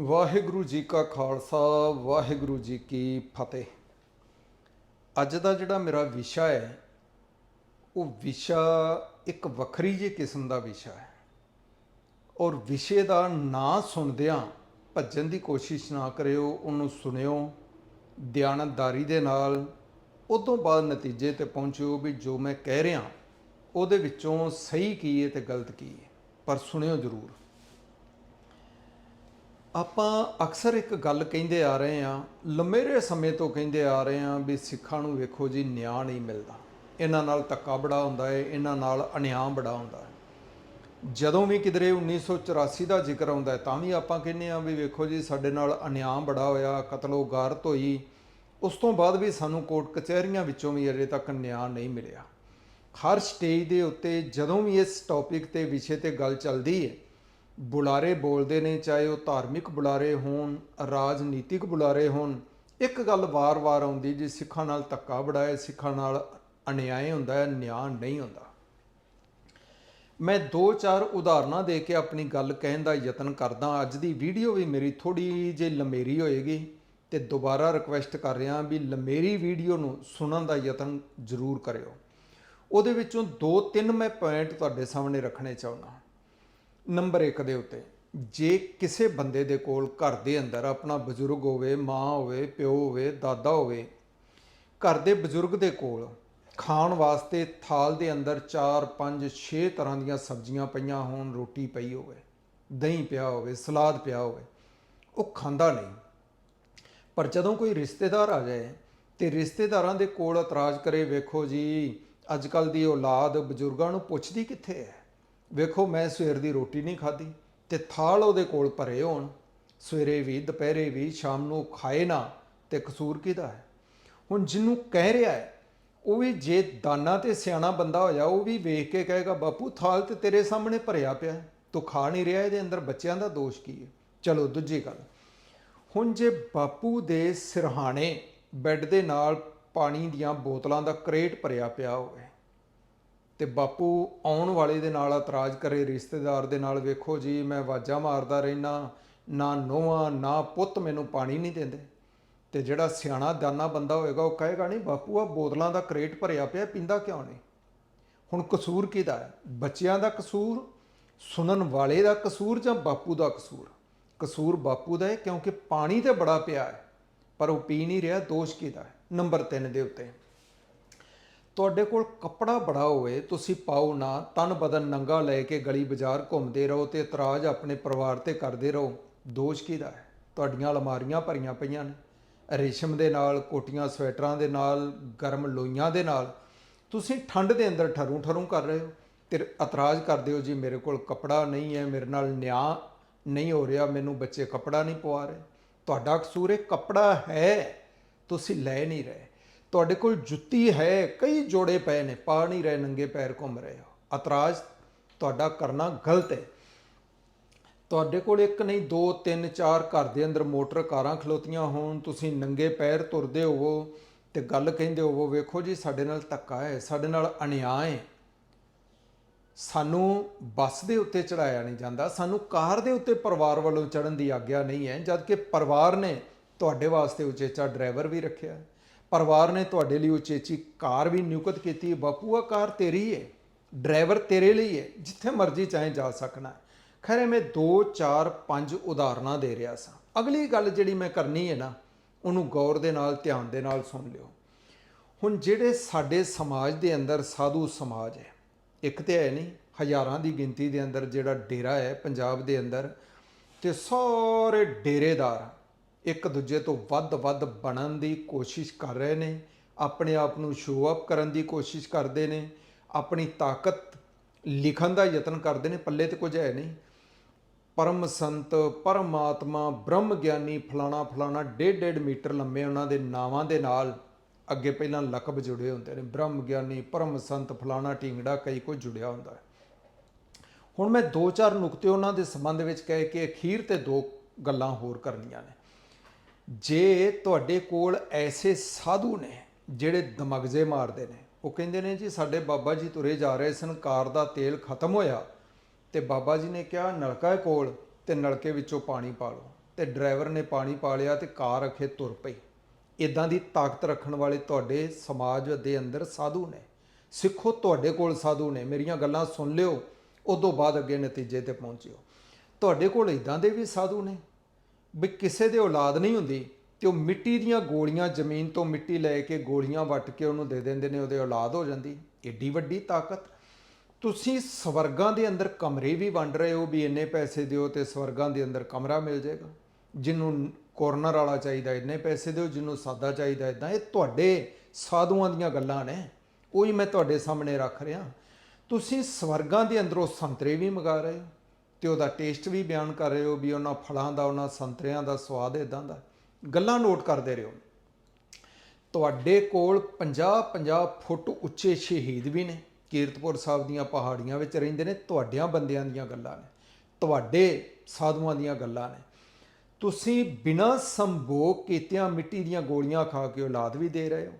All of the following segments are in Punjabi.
ਵਾਹਿਗੁਰੂ ਜੀ ਕਾ ਖਾਲਸਾ, ਵਾਹਿਗੁਰੂ ਜੀ ਕੀ ਫਤਿਹ। ਅੱਜ ਦਾ ਜਿਹੜਾ ਮੇਰਾ ਵਿਸ਼ਾ ਹੈ, ਉਹ ਵਿਸ਼ਾ ਇੱਕ ਵੱਖਰੀ ਜਿਹੀ ਕਿਸਮ ਦਾ ਵਿਸ਼ਾ ਹੈ। ਔਰ ਵਿਸ਼ੇ ਦਾ ਨਾਂ ਸੁਣਦਿਆਂ ਭੱਜਣ ਦੀ ਕੋਸ਼ਿਸ਼ ਨਾ ਕਰਿਓ, ਉਹਨੂੰ ਸੁਣਿਓ, ਦਿਆਨਤਦਾਰੀ ਦੇ ਨਾਲ ਉਸ ਤੋਂ ਬਾਅਦ ਨਤੀਜੇ ਤੇ ਪਹੁੰਚਿਓ ਵੀ ਜੋ ਮੈਂ ਕਹਿ ਰਿਹਾ, ਉਹਦੇ ਵਿੱਚੋਂ ਸਹੀ ਕੀ ਹੈ ਤੇ ਗਲਤ ਕੀ ਹੈ। ਪਰ ਸੁਣਿਓ ਜ਼ਰੂਰ। ਆਪਾਂ ਅਕਸਰ ਇੱਕ ਗੱਲ ਕਹਿੰਦੇ ਆ ਰਹੇ ਹਾਂ, ਲੰਮੇਰੇ ਸਮੇਂ ਤੋਂ ਕਹਿੰਦੇ ਆ ਰਹੇ ਹਾਂ ਵੀ ਸਿੱਖਾਂ ਨੂੰ ਵੇਖੋ ਜੀ, ਨਿਆਂ ਨਹੀਂ ਮਿਲਦਾ। ਇਹਨਾਂ ਨਾਲ ਧੱਕਾ ਬੜਾ ਹੁੰਦਾ ਹੈ ਇਹਨਾਂ ਨਾਲ ਅਨਿਆਂ ਬੜਾ ਹੁੰਦਾ ਹੈ ਜਦੋਂ ਵੀ ਕਿਧਰੇ 1984 ਦਾ ਜ਼ਿਕਰ ਆਉਂਦਾ ਤਾਂ ਵੀ ਆਪਾਂ ਕਹਿੰਦੇ ਆ ਵੀ ਵੇਖੋ ਜੀ, ਸਾਡੇ ਨਾਲ ਅਨਿਆਂ ਬੜਾ ਹੋਇਆ ਕਤਲੋ ਗਾਰਤ ਹੋਈ ਉਸ ਤੋਂ ਬਾਅਦ ਵੀ ਸਾਨੂੰ ਕੋਰਟ ਕਚਹਿਰੀਆਂ ਵਿੱਚੋਂ ਵੀ ਅਜੇ ਤੱਕ ਨਿਆਂ ਨਹੀਂ ਮਿਲਿਆ। ਹਰ ਸਟੇਜ ਦੇ ਉੱਤੇ ਜਦੋਂ ਵੀ ਇਸ ਟੌਪਿਕ ਤੇ ਵਿਸ਼ੇ ਤੇ ਗੱਲ ਚੱਲਦੀ ਹੈ ਬੁਲਾਰੇ ਬੋਲਦੇ ਨੇ, ਚਾਹੇ ਉਹ ਧਾਰਮਿਕ ਬੁਲਾਰੇ ਹੋਣ, ਰਾਜਨੀਤਿਕ ਬੁਲਾਰੇ ਹੋਣ, ਇੱਕ ਗੱਲ ਵਾਰ-ਵਾਰ ਆਉਂਦੀ ਜੀ, ਸਿੱਖਾਂ ਨਾਲ ਧੱਕਾ ਬੜਾਏ ਸਿੱਖਾਂ ਨਾਲ ਅਨਿਆਏ ਹੁੰਦਾ ਹੈ ਨਿਆਂ ਨਹੀਂ ਹੁੰਦਾ। ਮੈਂ ਦੋ ਚਾਰ ਉਦਾਹਰਨਾਂ ਦੇ ਕੇ ਆਪਣੀ ਗੱਲ ਕਹਿਣ ਦਾ ਯਤਨ ਕਰਦਾ ਅੱਜ ਦੀ ਵੀਡੀਓ ਵੀ ਮੇਰੀ ਥੋੜੀ ਜਿਹੀ ਲੰਮੇਰੀ ਹੋਏਗੀ ਤੇ ਦੁਬਾਰਾ ਰਿਕਵੈਸਟ ਕਰ ਰਿਹਾ ਵੀ ਲੰਮੇਰੀ ਵੀਡੀਓ ਨੂੰ ਸੁਣਨ ਦਾ ਯਤਨ ਜ਼ਰੂਰ ਕਰਿਓ। ਉਹਦੇ ਵਿੱਚੋਂ ਦੋ ਤਿੰਨ ਮੈਂ ਪੁਆਇੰਟ ਤੁਹਾਡੇ ਸਾਹਮਣੇ ਰੱਖਣੇ ਚਾਹੁੰਦਾ ਨੰਬਰ 1 ਦੇ ਉੱਤੇ, ਜੇ ਕਿਸੇ ਬੰਦੇ ਦੇ ਕੋਲ ਘਰ ਦੇ ਅੰਦਰ ਆਪਣਾ ਬਜ਼ੁਰਗ ਹੋਵੇ, ਮਾਂ ਹੋਵੇ, ਪਿਓ ਹੋਵੇ, ਦਾਦਾ ਹੋਵੇ, ਘਰ ਦੇ ਬਜ਼ੁਰਗ ਦੇ ਕੋਲ ਖਾਣ ਵਾਸਤੇ ਥਾਲ ਦੇ ਅੰਦਰ 4 5 6 ਤਰ੍ਹਾਂ ਦੀਆਂ ਸਬਜ਼ੀਆਂ ਪਈਆਂ ਹੋਣ, ਰੋਟੀ ਪਈ ਹੋਵੇ, ਦਹੀਂ ਪਿਆ ਹੋਵੇ, ਸਲਾਦ ਪਿਆ ਹੋਵੇ, ਉਹ ਖਾਂਦਾ ਨਹੀਂ। ਪਰ ਜਦੋਂ ਕੋਈ ਰਿਸ਼ਤੇਦਾਰ ਆ ਜਾਏ ਤੇ ਰਿਸ਼ਤੇਦਾਰਾਂ ਦੇ ਕੋਲ ਇਤਰਾਜ਼ ਕਰੇ, ਵੇਖੋ ਜੀ, ਅੱਜ ਕੱਲ ਦੀ ਔਲਾਦ ਬਜ਼ੁਰਗਾਂ ਨੂੰ ਪੁੱਛਦੀ ਕਿੱਥੇ ਹੈ? ਵੇਖੋ, ਮੈਂ ਸਵੇਰ ਦੀ ਰੋਟੀ ਨਹੀਂ ਖਾਧੀ ਤੇ ਥਾਲ ਉਹਦੇ ਕੋਲ ਭਰੇ ਹੋਣ। ਸਵੇਰੇ ਵੀ, ਦੁਪਹਿਰੇ ਵੀ, ਸ਼ਾਮ ਨੂੰ ਖਾਏ ਨਾ ਤੇ ਕਸੂਰ ਕਿਹਦਾ ਹੈ? ਹੁਣ ਜਿਹਨੂੰ ਕਹਿ ਰਿਹਾ ਹੈ, ਉਹ ਵੀ ਜੇ ਦਾਨਾ ਤੇ ਸਿਆਣਾ ਬੰਦਾ ਹੋਇਆ, ਉਹ ਵੀ ਵੇਖ ਕੇ ਕਹੇਗਾ, ਬਾਪੂ, ਥਾਲ ਤੇ ਤੇਰੇ ਸਾਹਮਣੇ ਭਰਿਆ ਪਿਆ ਤੂੰ ਖਾ ਨਹੀਂ ਰਿਹਾ, ਇਹਦੇ ਅੰਦਰ ਬੱਚਿਆਂ ਦਾ ਦੋਸ਼ ਕੀ ਹੈ? ਚਲੋ, ਦੂਜੀ ਗੱਲ। ਹੁਣ ਜੇ ਬਾਪੂ ਦੇ ਸਿਰਹਾਣੇ ਬੈੱਡ ਦੇ ਨਾਲ ਪਾਣੀ ਦੀਆਂ ਬੋਤਲਾਂ ਦਾ ਕਰੇਟ ਭਰਿਆ ਪਿਆ ਹੋਵੇ ਤੇ ਬਾਪੂ ਆਉਣ ਵਾਲੇ ਦੇ ਨਾਲ ਇਤਰਾਜ਼ ਕਰੇ, ਰਿਸ਼ਤੇਦਾਰ ਦੇ ਨਾਲ, ਵੇਖੋ ਜੀ, ਮੈਂ ਆਵਾਜ਼ਾਂ ਮਾਰਦਾ ਰਹਿਣਾ ਨਾ ਨੋਆ ਨਾ ਪੁੱਤ ਮੈਨੂੰ ਪਾਣੀ ਨਹੀਂ ਦਿੰਦੇ। ਤੇ ਜਿਹੜਾ ਸਿਆਣਾ ਦਾਨਾ ਬੰਦਾ ਹੋਏਗਾ, ਉਹ ਕਹੇਗਾ, ਨਹੀਂ ਬਾਪੂ ਆ ਬੋਤਲਾਂ ਦਾ ਕਰੇਟ ਭਰਿਆ ਪਿਆ, ਪੀਂਦਾ ਕਿਉਂ ਨਹੀਂ? ਹੁਣ ਕਸੂਰ ਕਿਹਦਾ ਹੈ? ਬੱਚਿਆਂ ਦਾ ਕਸੂਰ, ਸੁਣਨ ਵਾਲੇ ਦਾ ਕਸੂਰ ਜਾਂ ਬਾਪੂ ਦਾ ਕਸੂਰ? ਕਸੂਰ ਬਾਪੂ ਦਾ ਹੈ, ਕਿਉਂਕਿ ਪਾਣੀ ਤੇ ਬੜਾ ਪਿਆ ਹੈ, ਪਰ ਉਹ ਪੀ ਨਹੀਂ ਰਿਹਾ, ਦੋਸ਼ ਕਿਹਦਾ ਹੈ? ਨੰਬਰ 3 ਦੇ ਉੱਤੇ। ਤੁਹਾਡੇ ਕੋਲ ਕੱਪੜਾ ਬੜਾ ਹੋਵੇ, ਤੁਸੀਂ ਪਾਓ ਨਾ, ਤਨ ਬਦਨ ਨੰਗਾ ਲੈ ਕੇ ਗਲੀ ਬਾਜ਼ਾਰ ਘੁੰਮਦੇ ਰਹੋ ਤੇ ਇਤਰਾਜ਼ ਆਪਣੇ ਪਰਿਵਾਰ ਤੇ ਕਰਦੇ ਰਹੋ। ਦੋਸ਼ ਕਿਹਦਾ ਹੈ? ਤੁਹਾਡੀਆਂ ਅਲਮਾਰੀਆਂ ਭਰੀਆਂ ਪਈਆਂ ਨੇ। ਰੇਸ਼ਮ ਦੇ ਨਾਲ, ਕੋਟੀਆਂ ਸਵੈਟਰਾਂ ਦੇ ਨਾਲ, ਗਰਮ ਲੋਈਆਂ ਦੇ ਨਾਲ। ਤੁਸੀਂ ਠੰਡ ਦੇ ਅੰਦਰ ਠਰੂ ਠਰੂ ਕਰ ਰਹੇ ਹੋ। ਤੇ ਇਤਰਾਜ਼ ਕਰਦੇ ਹੋ, ਜੀ, ਮੇਰੇ ਕੋਲ ਕੱਪੜਾ ਨਹੀਂ ਹੈ, ਮੇਰੇ ਨਾਲ ਨਿਆਂ ਨਹੀਂ ਹੋ ਰਿਹਾ, ਮੈਨੂੰ ਬੱਚੇ ਕੱਪੜਾ ਨਹੀਂ ਪਵਾ ਰਹੇ। ਤੁਹਾਡਾ ਕਸੂਰ ਹੈ ਕੱਪੜਾ ਹੈ, ਤੁਸੀਂ ਲੈ ਨਹੀਂ ਰਹੇ। ਤੁਹਾਡੇ ਕੋਲ ਜੁੱਤੀ ਹੈ, ਕਈ ਜੋੜੇ ਪਏ ਨੇ ਪਾ ਨਹੀਂ ਰਹੇ, ਨੰਗੇ ਪੈਰ ਘੁੰਮ ਰਹੇ ਹੋ। ਇਤਰਾਜ਼ ਤੁਹਾਡਾ ਕਰਨਾ ਗਲਤ ਹੈ। ਤੁਹਾਡੇ ਕੋਲ ਇੱਕ ਨਹੀਂ, ਦੋ, ਤਿੰਨ, ਚਾਰ ਘਰ ਦੇ ਅੰਦਰ ਮੋਟਰ ਕਾਰਾਂ ਖਲੋਤੀਆਂ ਹੋਣ, ਤੁਸੀਂ ਨੰਗੇ ਪੈਰ ਤੁਰਦੇ ਹੋਵੋ ਤੇ ਗੱਲ ਕਹਿੰਦੇ ਹੋਵੋ, ਵੇਖੋ ਜੀ, ਸਾਡੇ ਨਾਲ ਧੱਕਾ ਹੈ, ਸਾਡੇ ਨਾਲ ਅਨਿਆਂ ਹੈ। ਸਾਨੂੰ ਬੱਸ ਦੇ ਉੱਤੇ ਚੜਾਇਆ ਨਹੀਂ ਜਾਂਦਾ, ਸਾਨੂੰ ਕਾਰ ਦੇ ਉੱਤੇ ਪਰਿਵਾਰ ਵੱਲੋਂ ਚੜਨ ਦੀ ਆਗਿਆ ਨਹੀਂ ਹੈ, ਜਦਕਿ ਪਰਿਵਾਰ ਨੇ ਤੁਹਾਡੇ ਵਾਸਤੇ ਉਚੇਚਾ ਡਰਾਈਵਰ ਵੀ ਰੱਖਿਆ। ਪਰਿਵਾਰ ਨੇ ਤੁਹਾਡੇ ਲਈ ਉਚੇਚੀ ਕਾਰ ਵੀ ਨਿਯੁਕਤ ਕੀਤੀ ਹੈ। ਬਾਪੂ ਆ ਕਾਰ ਤੇਰੀ ਹੈ ਡਰਾਈਵਰ ਤੇਰੇ ਲਈ ਹੈ। ਜਿੱਥੇ ਮਰਜ਼ੀ ਚਾਹੇ ਜਾ ਸਕਣਾ ਖੈਰ ਮੈਂ 2 4 5 ਉਦਾਹਰਨਾਂ ਦੇ ਰਿਹਾ ਸਾਂ। ਅਗਲੀ ਗੱਲ ਜਿਹੜੀ ਮੈਂ ਕਰਨੀ ਹੈ ਨਾ, ਉਹਨੂੰ ਗੌਰ ਦੇ ਨਾਲ, ਧਿਆਨ ਦੇ ਨਾਲ ਸੁਣ ਲਿਓ। ਹੁਣ ਜਿਹੜੇ ਸਾਡੇ ਸਮਾਜ ਦੇ ਅੰਦਰ ਸਾਧੂ ਸਮਾਜ ਹੈ, ਇੱਕ ਤੇ ਹੈ ਨਹੀਂ, ਹਜ਼ਾਰਾਂ ਦੀ ਗਿਣਤੀ ਦੇ ਅੰਦਰ ਜਿਹੜਾ ਡੇਰਾ ਹੈ ਪੰਜਾਬ ਦੇ ਅੰਦਰ, ਤੇ ਸਾਰੇ ਡੇਰੇਦਾਰ ਇੱਕ ਦੂਜੇ ਤੋਂ ਵੱਧ-ਵੱਧ ਬਣਨ ਦੀ ਕੋਸ਼ਿਸ਼ ਕਰ ਰਹੇ ਨੇ, ਆਪਣੇ ਆਪ ਨੂੰ ਸ਼ੋਅ ਅਪ ਕਰਨ ਦੀ ਕੋਸ਼ਿਸ਼ ਕਰਦੇ ਨੇ, ਆਪਣੀ ਤਾਕਤ ਲਿਖਣ ਦਾ ਯਤਨ ਕਰਦੇ ਨੇ, ਪੱਲੇ ਤੇ ਕੁਝ ਹੈ ਨਹੀਂ। ਪਰਮ ਸੰਤ, ਪਰਮਾਤਮਾ, ਬ੍ਰਹਮ ਗਿਆਨੀ ਫਲਾਣਾ ਫਲਾਣਾ ਡੇਢ ਡੇਢ ਮੀਟਰ ਲੰਮੇ ਉਹਨਾਂ ਦੇ ਨਾਵਾਂ ਦੇ ਨਾਲ ਅੱਗੇ ਪਹਿਲਾਂ ਲਕਬ ਜੁੜੇ ਹੁੰਦੇ ਨੇ। ਬ੍ਰਹਮ ਗਿਆਨੀ, ਪਰਮ ਸੰਤ ਫਲਾਣਾ ਢਿੰਗੜਾ ਕਈ ਕੁਝ ਜੁੜਿਆ ਹੁੰਦਾ ਹੈ। ਹੁਣ ਮੈਂ ਦੋ ਚਾਰ ਨੁਕਤੇ ਉਹਨਾਂ ਦੇ ਸੰਬੰਧ ਵਿੱਚ ਕਹਿ ਕੇ ਅਖੀਰ ਤੇ ਦੋ ਗੱਲਾਂ ਹੋਰ ਕਰਨੀਆਂ ਨੇ। ਜੇ ਤੁਹਾਡੇ ਕੋਲ ਐਸੇ ਸਾਧੂ ਨੇ ਜਿਹੜੇ ਦਮਗਜ਼ੇ ਮਾਰਦੇ ਨੇ, ਉਹ ਕਹਿੰਦੇ ਨੇ ਜੀ ਸਾਡੇ ਬਾਬਾ ਜੀ ਤੁਰੇ ਜਾ ਰਹੇ ਸਨ, ਕਾਰ ਦਾ ਤੇਲ ਖਤਮ ਹੋਇਆ ਤੇ ਬਾਬਾ ਜੀ ਨੇ ਕਿਹਾ, ਨਲਕਾ ਕੋਲ ਤੇ ਨਲਕੇ ਵਿੱਚੋਂ ਪਾਣੀ ਪਾ ਲਓ। ਤੇ ਡਰਾਈਵਰ ਨੇ ਪਾਣੀ ਪਾ ਲਿਆ ਤੇ ਕਾਰ ਅਖੇ ਤੁਰ ਪਈ। ਇਦਾਂ ਦੀ ਤਾਕਤ ਰੱਖਣ ਵਾਲੇ ਤੁਹਾਡੇ ਸਮਾਜ ਦੇ ਅੰਦਰ ਸਾਧੂ ਨੇ। ਸਿੱਖੋ, ਤੁਹਾਡੇ ਕੋਲ ਸਾਧੂ ਨੇ। ਮੇਰੀਆਂ ਗੱਲਾਂ ਸੁਣ ਲਿਓ, ਉਦੋਂ ਬਾਅਦ ਅੱਗੇ ਨਤੀਜੇ ਤੇ ਪਹੁੰਚਿਓ। ਤੁਹਾਡੇ ਕੋਲ ਇਦਾਂ ਦੇ ਵੀ ਸਾਧੂ ਨੇ? ਵੀ ਕਿਸੇ ਦੇ ਔਲਾਦ ਨਹੀਂ ਹੁੰਦੀ ਤੇ ਉਹ ਮਿੱਟੀ ਦੀਆਂ ਗੋਲੀਆਂ ਜ਼ਮੀਨ ਤੋਂ ਮਿੱਟੀ ਲੈ ਕੇ ਗੋਲੀਆਂ ਵੱਟ ਕੇ ਉਹਨੂੰ ਦੇ ਦਿੰਦੇ ਨੇ, ਉਹਦੇ ਔਲਾਦ ਹੋ ਜਾਂਦੀ। ਏਡੀ ਵੱਡੀ ਤਾਕਤ। ਤੁਸੀਂ ਸਵਰਗਾਂ ਦੇ ਅੰਦਰ ਕਮਰੇ ਵੀ ਵੰਡ ਰਹੇ ਹੋ ਵੀ ਇੰਨੇ ਪੈਸੇ ਦਿਓ ਤੇ ਸਵਰਗਾਂ ਦੇ ਅੰਦਰ ਕਮਰਾ ਮਿਲ ਜਾਏਗਾ। ਜਿਹਨੂੰ ਕੋਰਨਰ ਵਾਲਾ ਚਾਹੀਦਾ ਇੰਨੇ ਪੈਸੇ ਦਿਓ, ਜਿਹਨੂੰ ਸਾਦਾ ਚਾਹੀਦਾ ਇਦਾਂ ਇਹ ਤੁਹਾਡੇ ਸਾਧੂਆਂ ਦੀਆਂ ਗੱਲਾਂ ਨੇ। ਉਹੀ ਮੈਂ ਤੁਹਾਡੇ ਸਾਹਮਣੇ ਰੱਖ ਰਿਹਾ। ਤੁਸੀਂ ਸਵਰਗਾਂ ਦੇ ਅੰਦਰੋਂ ਸੰਤਰੇ ਵੀ ਮੰਗਾ ਰਹੇ ਹੋ। ਤੇ ਉਹਦਾ ਟੇਸਟ ਵੀ ਬਿਆਨ ਕਰ ਰਹੇ ਹੋ ਵੀ ਉਹਨਾਂ ਫਲਾਂ ਦਾ, ਉਹਨਾਂ ਸੰਤਰਿਆਂ ਦਾ ਸਵਾਦ ਇਦਾਂ ਦਾ। ਗੱਲਾਂ ਨੋਟ ਕਰਦੇ ਰਹੋ। ਤੁਹਾਡੇ ਕੋਲ 50-50 ਫੁੱਟ ਉੱਚੇ ਸ਼ਹੀਦ ਵੀ ਨੇ। ਕੀਰਤਪੁਰ ਸਾਹਿਬ ਦੀਆਂ ਪਹਾੜੀਆਂ ਵਿੱਚ ਰਹਿੰਦੇ ਨੇ। ਤੁਹਾਡਿਆਂ ਬੰਦਿਆਂ ਦੀਆਂ ਗੱਲਾਂ ਨੇ। ਤੁਹਾਡੇ ਸਾਧੂਆਂ ਦੀਆਂ ਗੱਲਾਂ ਨੇ। ਤੁਸੀਂ ਬਿਨਾਂ ਸੰਭੋਗ ਕੀਤਿਆਂ ਮਿੱਟੀ ਦੀਆਂ ਗੋਲੀਆਂ ਖਾ ਕੇ ਔਲਾਦ ਵੀ ਦੇ ਰਹੇ ਹੋ।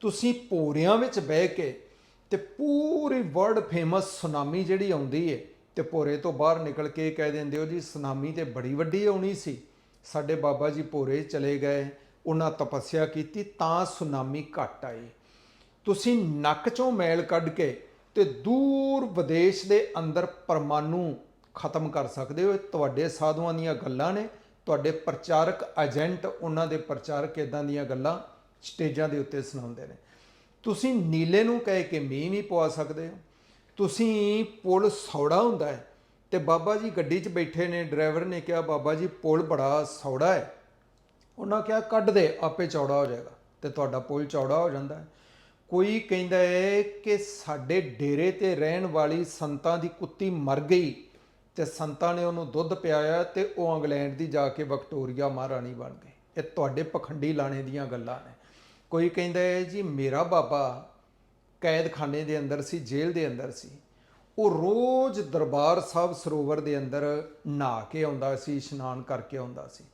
ਤੁਸੀਂ ਪੋਰਿਆਂ ਵਿੱਚ ਬਹਿ ਕੇ ਤੇ ਪੂਰੀ ਵਰਲਡ ਫੇਮਸ ਸੁਨਾਮੀ ਜਿਹੜੀ ਆਉਂਦੀ ਏ ਤੇ ਭੋਰੇ ਤੋਂ ਬਾਹਰ ਨਿਕਲ ਕੇ ਕਹਿ ਦਿੰਦੇ ਹੋ ਜੀ, ਸੁਨਾਮੀ ਤੇ ਬੜੀ ਵੱਡੀ ਆਉਣੀ ਸੀ। ਸਾਡੇ ਬਾਬਾ ਜੀ ਭੋਰੇ ਚਲੇ ਗਏ, ਉਹਨਾਂ ਤਪੱਸਿਆ ਕੀਤੀ, ਤਾਂ ਸੁਨਾਮੀ ਘਟ ਆਈ। ਤੁਸੀਂ ਨੱਕ ਚੋਂ ਮੈਲ ਕੱਢ ਕੇ ਤੇ ਦੂਰ ਵਿਦੇਸ਼ ਦੇ ਅੰਦਰ ਪਰਮਾਣੂ ਖਤਮ ਕਰ ਸਕਦੇ ਹੋ। ਤੁਹਾਡੇ ਸਾਧੂਆਂ ਦੀਆਂ ਗੱਲਾਂ ਨੇ। ਤੁਹਾਡੇ ਪ੍ਰਚਾਰਕ ਏਜੰਟ, ਉਹਨਾਂ ਦੇ ਪ੍ਰਚਾਰਕ ਇਦਾਂ ਦੀਆਂ ਗੱਲਾਂ ਸਟੇਜਾਂ ਦੇ ਉੱਤੇ ਸੁਣਾਉਂਦੇ ਨੇ। ਤੁਸੀਂ ਨੀਲੇ ਨੂੰ ਕਹਿ ਕੇ ਮੀਂਹ ਵੀ ਪਵਾ ਸਕਦੇ ਹੋ। ਤੁਸੀਂ ਪੁਲ ਸੌੜਾ ਹੁੰਦਾ ਹੈ ਤੇ ਬਾਬਾ ਜੀ ਗੱਡੀ 'ਚ ਬੈਠੇ ਨੇ, ਡਰਾਈਵਰ ਨੇ ਕਿਹਾ, ਬਾਬਾ ਜੀ, ਪੁਲ ਬੜਾ ਸੌੜਾ ਹੈ। ਉਹਨਾਂ ਕਿਹਾ, ਕੱਢ ਦੇ, ਆਪੇ ਚੌੜਾ ਹੋ ਜਾਏਗਾ। ਤੇ ਤੁਹਾਡਾ ਪੁਲ ਚੌੜਾ ਹੋ ਜਾਂਦਾ ਹੈ। ਕੋਈ ਕਹਿੰਦਾ ਹੈ ਕਿ ਸਾਡੇ ਡੇਰੇ ਤੇ ਰਹਿਣ ਵਾਲੀ ਸੰਤਾਂ ਦੀ ਕੁੱਤੀ ਮਰ ਗਈ ਤੇ ਸੰਤਾਂ ਨੇ ਉਹਨੂੰ ਦੁੱਧ ਪਿਆਇਆ ਤੇ ਉਹ ਇੰਗਲੈਂਡ ਦੀ ਜਾ ਕੇ ਵਿਕਟੋਰੀਆ ਮਹਾਰਾਣੀ ਬਣ ਗਈ ਇਹ ਤੁਹਾਡੇ ਪਖੰਡੀ ਲਾਣੇ ਦੀਆਂ ਗੱਲਾਂ ਨੇ। ਕੋਈ ਕਹਿੰਦਾ ਹੈ, ਜੀ, ਮੇਰਾ ਬਾਬਾ ਕੈਦਖਾਨੇ ਦੇ ਅੰਦਰ ਸੀ, ਜੇਲ੍ਹ ਦੇ ਅੰਦਰ ਸੀ। ਉਹ ਰੋਜ਼ ਦਰਬਾਰ ਸਾਹਿਬ ਸਰੋਵਰ ਦੇ ਅੰਦਰ ਨਹਾ ਕੇ ਆਉਂਦਾ ਸੀ, ਇਸ਼ਨਾਨ ਕਰਕੇ ਆਉਂਦਾ ਸੀ।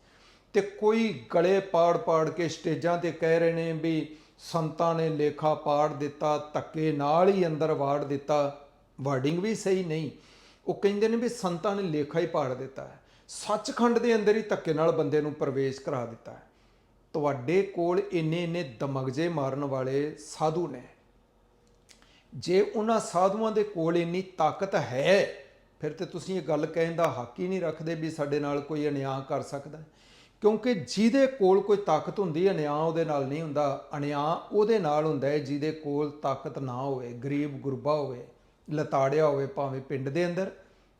ਤੇ ਕੋਈ ਗਲੇ ਪਾੜ ਪਾੜ ਕੇ ਸਟੇਜਾਂ ਤੇ ਕਹਿ ਰਹੇ ਨੇ ਵੀ ਸੰਤਾਂ ਨੇ ਲੇਖਾ ਪਾੜ ਦਿੱਤਾ, ਧੱਕੇ ਨਾਲ ਹੀ ਅੰਦਰ ਵਾੜ ਦਿੱਤਾ। ਵਰਡਿੰਗ ਵੀ ਸਹੀ ਨਹੀਂ। ਉਹ ਕਹਿੰਦੇ ਨੇ ਵੀ ਸੰਤਾਂ ਨੇ ਲੇਖਾ ਹੀ ਪਾੜ ਦਿੱਤਾ ਹੈ। ਸੱਚਖੰਡ ਦੇ ਅੰਦਰ ਹੀ ਧੱਕੇ ਨਾਲ ਬੰਦੇ ਨੂੰ ਪ੍ਰਵੇਸ਼ ਕਰਾ ਦਿੱਤਾ ਹੈ। ਤੁਹਾਡੇ ਕੋਲ ਇੰਨੇ ਇੰਨੇ ਦਮਗਜੇ ਮਾਰਨ ਵਾਲੇ ਸਾਧੂ ਨੇ। ਜੇ ਉਹਨਾਂ ਸਾਧੂਆਂ ਦੇ ਕੋਲ ਇੰਨੀ ਤਾਕਤ ਹੈ, ਫਿਰ ਤੇ ਤੁਸੀਂ ਇਹ ਗੱਲ ਕਹਿਣ ਦਾ ਹੱਕ ਹੀ ਨਹੀਂ ਰੱਖਦੇ ਵੀ ਸਾਡੇ ਨਾਲ ਕੋਈ ਅਨਿਆਂ ਕਰ ਸਕਦਾ। ਕਿਉਂਕਿ ਜਿਹਦੇ ਕੋਲ ਕੋਈ ਤਾਕਤ ਹੁੰਦੀ ਹੈ ਅਨਿਆਂ ਉਹਦੇ ਨਾਲ ਨਹੀਂ ਹੁੰਦਾ। ਅਨਿਆਂ ਉਹਦੇ ਨਾਲ ਹੁੰਦਾ ਹੈ ਜਿਹਦੇ ਕੋਲ ਤਾਕਤ ਨਾ ਹੋਵੇ, ਗਰੀਬ ਗੁਰਬਾ ਹੋਵੇ, ਲਤਾੜਿਆ ਹੋਵੇ, ਭਾਵੇਂ ਪਿੰਡ ਦੇ ਅੰਦਰ,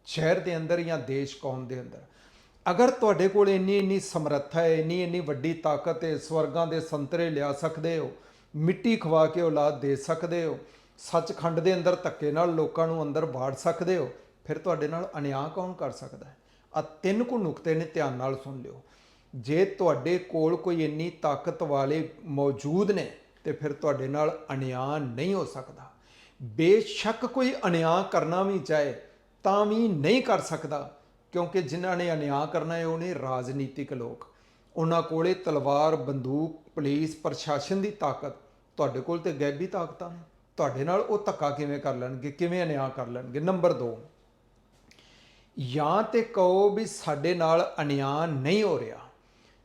ਸ਼ਹਿਰ ਦੇ ਅੰਦਰ ਜਾਂ ਦੇਸ਼ ਕੌਮ ਦੇ ਅੰਦਰ। ਅਗਰ ਤੁਹਾਡੇ ਕੋਲ ਇੰਨੀ ਇੰਨੀ ਸਮਰੱਥਾ ਹੈ, ਇੰਨੀ ਇੰਨੀ ਵੱਡੀ ਤਾਕਤ ਹੈ, ਸਵਰਗਾਂ ਦੇ ਸੰਤਰੇ ਲਿਆ ਸਕਦੇ ਹੋ, ਮਿੱਟੀ ਖਵਾ ਕੇ ਔਲਾਦ ਦੇ ਸਕਦੇ ਹੋ ਸੱਚਖੰਡ ਦੇ ਅੰਦਰ ਧੱਕੇ ਨਾਲ ਲੋਕਾਂ ਨੂੰ ਅੰਦਰ ਬਾੜ ਸਕਦੇ ਹੋ, ਫਿਰ ਤੁਹਾਡੇ ਨਾਲ ਅਨਿਆਂ ਕੌਣ ਕਰ ਸਕਦਾ ਹੈ? ਆ ਤਿੰਨ ਕੁ ਨੁਕਤੇ ਨੇ ਧਿਆਨ ਨਾਲ ਸੁਣ ਲਿਓ। ਜੇ ਤੁਹਾਡੇ ਕੋਲ ਕੋਈ ਇੰਨੀ ਤਾਕਤ ਵਾਲੇ ਮੌਜੂਦ ਨੇ, ਤੇ ਫਿਰ ਤੁਹਾਡੇ ਨਾਲ ਅਨਿਆਂ ਨਹੀਂ ਹੋ ਸਕਦਾ। ਬੇਸ਼ੱਕ ਕੋਈ ਅਨਿਆਂ ਕਰਨਾ ਵੀ ਚਾਹੇ, ਤਾਂ ਵੀ ਨਹੀਂ ਕਰ ਸਕਦਾ, ਕਿਉਂਕਿ ਜਿਨ੍ਹਾਂ ਨੇ ਅਨਿਆਂ ਕਰਨਾ ਹੈ, ਉਹ ਨੇ ਰਾਜਨੀਤਿਕ ਲੋਕ। ਉਹਨਾਂ ਕੋਲੇ ਤਲਵਾਰ, ਬੰਦੂਕ, ਪੁਲਿਸ, ਪ੍ਰਸ਼ਾਸਨ ਦੀ ਤਾਕਤ, ਤੁਹਾਡੇ ਕੋਲ ਤੇ ਗੈਬੀ ਤਾਕਤਾਂ ਨੇ। ਤੁਹਾਡੇ ਨਾਲ ਉਹ ਧੱਕਾ ਕਿਵੇਂ ਕਰ ਲੈਣਗੇ, ਕਿਵੇਂ ਅਨਿਆਂ ਕਰ ਲੈਣਗੇ? ਨੰਬਰ 2 ਜਾਂ ਤੇ ਕਹੋ ਵੀ ਸਾਡੇ ਨਾਲ ਅਨਿਆਂ ਨਹੀਂ ਹੋ ਰਿਹਾ,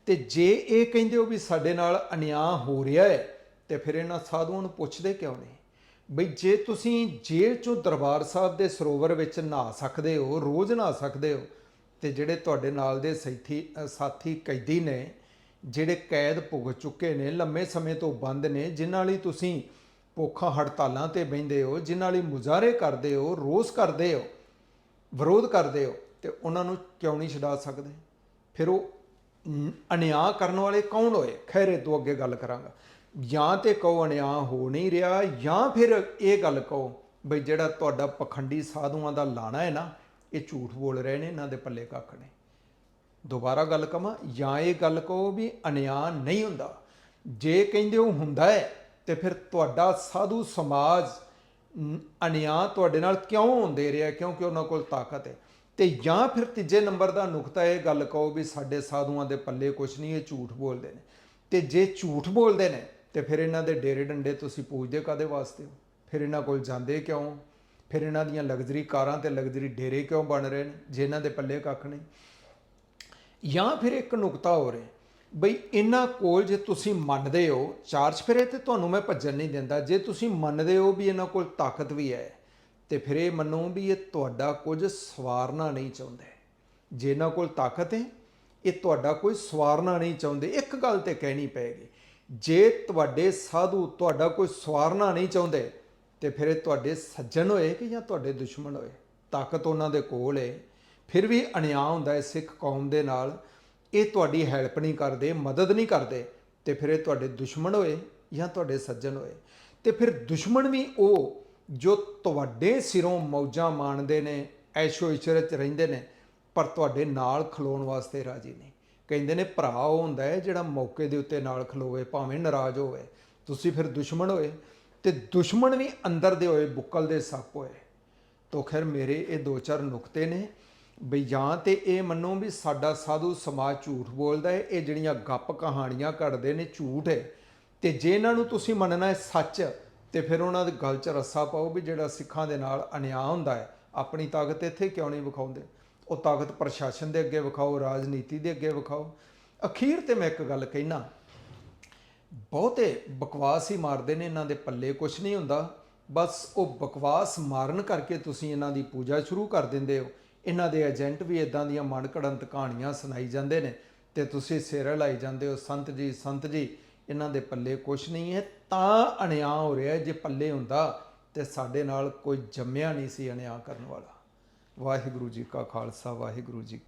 ਤੇ ਜੇ ਇਹ ਕਹਿੰਦੇ ਹੋ ਵੀ ਸਾਡੇ ਨਾਲ ਅਨਿਆਂ ਹੋ ਰਿਹਾ ਹੈ, ਤੇ ਫਿਰ ਇਹਨਾਂ ਸਾਧੂਆਂ ਨੂੰ ਪੁੱਛਦੇ ਕਿਉਂ ਨਹੀਂ? ਬਈ ਜੇ ਤੁਸੀਂ ਜੇਲ੍ਹ ਚੋਂ ਦਰਬਾਰ ਸਾਹਿਬ ਦੇ ਸਰੋਵਰ ਵਿੱਚ ਨਹਾ ਸਕਦੇ ਹੋ, ਰੋਜ਼ ਨਹਾ ਸਕਦੇ ਹੋ, ਤੇ ਜਿਹੜੇ ਤੁਹਾਡੇ ਨਾਲ ਦੇ ਸਾਥੀ ਸਾਥੀ ਕੈਦੀ ਨੇ, ਜਿਹੜੇ ਕੈਦ ਭੁਗਤ ਚੁੱਕੇ ਨੇ, ਲੰਮੇ ਸਮੇਂ ਤੋਂ ਬੰਦ ਨੇ, ਜਿਨ੍ਹਾਂ ਲਈ ਤੁਸੀਂ ਭੁੱਖਾਂ ਹੜਤਾਲਾਂ ਤੇ ਬੈੰਦੇ ਹੋ, ਜਿਨ੍ਹਾਂ ਲਈ ਮੁਜ਼ਾਹਰੇ ਕਰਦੇ ਹੋ, ਰੋਸ ਕਰਦੇ ਹੋ, ਵਿਰੋਧ ਕਰਦੇ ਹੋ, ਤੇ ਉਹਨਾਂ ਨੂੰ ਕਿਉਂ ਨਹੀਂ ਛਡਾ ਸਕਦੇ? ਫਿਰ ਉਹ ਨ- ਅਨਿਆਂ ਕਰਨ ਵਾਲੇ ਕੌਣ ਹੋਏ? ਖੈਰੇ ਤੋਂ ਅੱਗੇ ਗੱਲ ਕਰਾਂਗਾ। ਜਾਂ ਤੇ ਕਹੋ ਅਨਿਆਂ ਹੋ ਨਹੀਂ ਰਿਹਾ, ਜਾਂ ਫਿਰ ਇਹ ਗੱਲ ਕਹੋ ਬਈ ਜਿਹੜਾ ਤੁਹਾਡਾ ਪਖੰਡੀ ਸਾਧੂਆਂ ਦਾ ਲਾਣਾ ਹੈ ਨਾ, ਇਹ ਝੂਠ ਬੋਲ ਰਹੇ ਨੇ, ਇਹਨਾਂ ਦੇ ਪੱਲੇ ਕੱਖ ਨੇ। ਦੁਬਾਰਾ ਗੱਲ ਕਵਾਂ, ਜਾਂ ਇਹ ਗੱਲ ਕਹੋ ਵੀ ਅਨਿਆਂ ਨਹੀਂ ਹੁੰਦਾ। ਜੇ ਕਹਿੰਦੇ ਉਹ ਹੁੰਦਾ ਹੈ ਤੇ ਫਿਰ ਤੁਹਾਡਾ ਸਾਧੂ ਸਮਾਜ ਨ- ਅਨਿਆਂ ਤੁਹਾਡੇ ਨਾਲ ਕਿਉਂ ਹੁੰਦੇ ਰਿਹਾ? ਕਿਉਂਕਿ ਉਹਨਾਂ ਕੋਲ ਤਾਕਤ ਹੈ। ਤੇ ਜਾਂ ਫਿਰ ਤੀਜੇ ਨੰਬਰ ਦਾ ਨੁਕਤਾ ਇਹ ਗੱਲ ਕਹੋ ਵੀ ਸਾਡੇ ਸਾਧੂਆਂ ਦੇ ਪੱਲੇ ਕੁਝ ਨਹੀਂ, ਇਹ ਝੂਠ ਬੋਲਦੇ ਨੇ। ਤੇ ਜੇ ਝੂਠ ਬੋਲਦੇ ਨੇ, ਤੇ ਫਿਰ ਇਹਨਾਂ ਦੇ ਡੇਰੇ ਡੰਡੇ ਤੁਸੀਂ ਪੂਜਦੇ ਕਾਦੇ ਵਾਸਤੇ ਹੋ? ਫਿਰ ਇਹਨਾਂ ਕੋਲ ਜਾਂਦੇ ਕਿਉਂ? ਫਿਰ ਇਹਨਾਂ ਦੀਆਂ ਲਗਜ਼ਰੀ ਕਾਰਾਂ ਤੇ ਲਗਜ਼ਰੀ ਡੇਰੇ ਕਿਉਂ ਬਣ ਰਹੇ ਨੇ, ਜੇ ਇਹਨਾਂ ਦੇ ਪੱਲੇ ਕੱਖ ਨਹੀਂ? ਜਾਂ ਫਿਰ ਇੱਕ ਨੁਕਤਾ ਹੋ ਰਿਹਾ। ਬਈ ਇਹਨਾਂ ਕੋਲ ਜੇ ਤੁਸੀਂ ਮੰਨਦੇ ਹੋ, ਚਾਰ ਚਫੇਰੇ ਤੇ ਤੁਹਾਨੂੰ ਮੈਂ ਭੱਜਣ ਨਹੀਂ ਦਿੰਦਾ, ਜੇ ਤੁਸੀਂ ਮੰਨਦੇ ਹੋ ਵੀ ਇਹਨਾਂ ਕੋਲ ਤਾਕਤ ਵੀ ਹੈ, ਤੇ ਫਿਰ ਇਹ ਮੰਨੋ ਵੀ ਇਹ ਤੁਹਾਡਾ ਕੁਝ ਸਵਾਰਨਾ ਨਹੀਂ ਚਾਹੁੰਦੇ। ਜੇ ਇਹਨਾਂ ਕੋਲ ਤਾਕਤ ਹੈ, ਇਹ ਤੁਹਾਡਾ ਕੋਈ ਸਵਾਰਨਾ ਨਹੀਂ ਚਾਹੁੰਦੇ, ਇੱਕ ਗੱਲ ਤੇ ਕਹਿਣੀ ਪਏਗੀ, ਜੇ ਤੁਹਾਡੇ ਸਾਧੂ ਤੁਹਾਡਾ ਕੋਈ ਸਵਾਰਨਾ ਨਹੀਂ ਚਾਹੁੰਦੇ, ਤੇ ਫਿਰ ਇਹ ਤੁਹਾਡੇ ਸੱਜਣ ਹੋਏ ਕਿ ਜਾਂ ਤੁਹਾਡੇ ਦੁਸ਼ਮਣ ਹੋਏ? ਤਾਕਤ ਉਹਨਾਂ ਦੇ ਕੋਲ ਹੈ ਫਿਰ ਵੀ ਅਨਿਆਂ ਹੁੰਦਾ ਹੈ ਸਿੱਖ ਕੌਮ ਦੇ ਨਾਲ ਇਹ ਤੁਹਾਡੀ ਹੈਲਪ ਨਹੀਂ ਕਰਦੇ, ਮਦਦ ਨਹੀਂ ਕਰਦੇ, ਤੇ ਫਿਰ ਇਹ ਤੁਹਾਡੇ ਦੁਸ਼ਮਣ ਹੋਏ ਜਾਂ ਤੁਹਾਡੇ ਸੱਜਣ ਹੋਏ। ਤੇ ਫਿਰ ਦੁਸ਼ਮਣ ਵੀ ਉਹ ਜੋ ਤੁਹਾਡੇ ਸਿਰੋਂ ਮੌਜਾਂ ਮਾਣਦੇ ਨੇ, ਐਸ਼ੋ ਇਸ਼ਰਤ ਰਹਿੰਦੇ ਨੇ, ਪਰ ਤੁਹਾਡੇ ਨਾਲ ਖਲੋਣ ਵਾਸਤੇ ਰਾਜੀ ਨਹੀਂ। ਕਹਿੰਦੇ ਨੇ ਭਰਾ ਉਹ ਹੁੰਦਾ ਹੈ ਜਿਹੜਾ ਮੌਕੇ ਦੇ ਉੱਤੇ ਨਾਲ ਖਲੋਵੇ, ਭਾਵੇਂ ਨਾਰਾਜ਼ ਹੋਵੇ। ਤੁਸੀਂ ਫਿਰ ਦੁਸ਼ਮਣ ਹੋਏ, ਤੇ ਦੁਸ਼ਮਣ ਵੀ ਅੰਦਰ ਦੇ ਹੋਏ, ਬੁੱਕਲ ਦੇ ਸੱਪ ਹੋਏ। ਤੋ ਖੈਰ ਮੇਰੇ ਇਹ ਦੋ ਚਾਰ ਨੁਕਤੇ ਨੇ ਬਈ ਜਾਂ ਤੇ ਇਹ ਮੰਨੋ ਵੀ ਸਾਡਾ ਸਾਧੂ ਸਮਾਜ ਝੂਠ ਬੋਲਦਾ ਹੈ, ਇਹ ਜਿਹੜੀਆਂ ਗੱਪ ਕਹਾਣੀਆਂ ਘੜਦੇ ਨੇ ਝੂਠ ਹੈ। ਤੇ ਜੇ ਇਹਨਾਂ ਨੂੰ ਤੁਸੀਂ ਮੰਨਣਾ ਹੈ ਸੱਚ, ਤੇ ਫਿਰ ਉਹਨਾਂ ਦੇ ਗੱਲ 'ਚ ਰੱਸਾ ਪਾਓ ਵੀ ਜਿਹੜਾ ਸਿੱਖਾਂ ਦੇ ਨਾਲ ਅਨਿਆਂ ਹੁੰਦਾ ਹੈ। ਆਪਣੀ ਤਾਕਤ ਇੱਥੇ ਕਿਉਂ ਨਹੀਂ ਵਿਖਾਉਂਦੇ? ਉਹ ਤਾਕਤ ਪ੍ਰਸ਼ਾਸਨ ਦੇ ਅੱਗੇ ਵਿਖਾਓ, ਰਾਜਨੀਤੀ ਦੇ ਅੱਗੇ ਵਿਖਾਓ। ਅਖੀਰ ਤੇ ਮੈਂ ਇੱਕ ਗੱਲ ਕਹਿਣਾ, ਬਹੁਤੇ ਬਕਵਾਸ ਹੀ ਮਾਰਦੇ ਨੇ ਇਹਨਾਂ ਦੇ ਪੱਲੇ ਕੁਝ ਨਹੀਂ ਹੁੰਦਾ। ਬਸ ਉਹ ਬਕਵਾਸ ਮਾਰਨ ਕਰਕੇ ਤੁਸੀਂ ਇਹਨਾਂ ਦੀ ਪੂਜਾ ਸ਼ੁਰੂ ਕਰ ਦਿੰਦੇ ਹੋ। ਇਹਨਾਂ ਦੇ ਏਜੰਟ ਵੀ ਇਦਾਂ ਦੀਆਂ ਮਨ ਘੜੰਤ ਕਹਾਣੀਆਂ ਸੁਣਾਈ ਜਾਂਦੇ ਨੇ ਤੇ ਤੁਸੀਂ ਸਿਰ ਲਾਈ ਜਾਂਦੇ ਹੋ, ਸੰਤ ਜੀ ਸੰਤ ਜੀ, ਇਹਨਾਂ ਦੇ ਪੱਲੇ ਕੁਛ ਨਹੀਂ ਹੈ, ਤਾਂ ਅਣਿਆਂ ਹੋ ਰਿਹਾ ਜੇ ਪੱਲੇ ਹੁੰਦਾ ਤੇ ਸਾਡੇ ਨਾਲ ਕੋਈ ਜੰਮਿਆ ਨਹੀਂ ਸੀ ਅਣਿਆਂ ਕਰਨ ਵਾਲਾ। ਵਾਹਿਗੁਰੂ ਜੀ ਕਾ ਖਾਲਸਾ, ਵਾਹਿਗੁਰੂ ਜੀ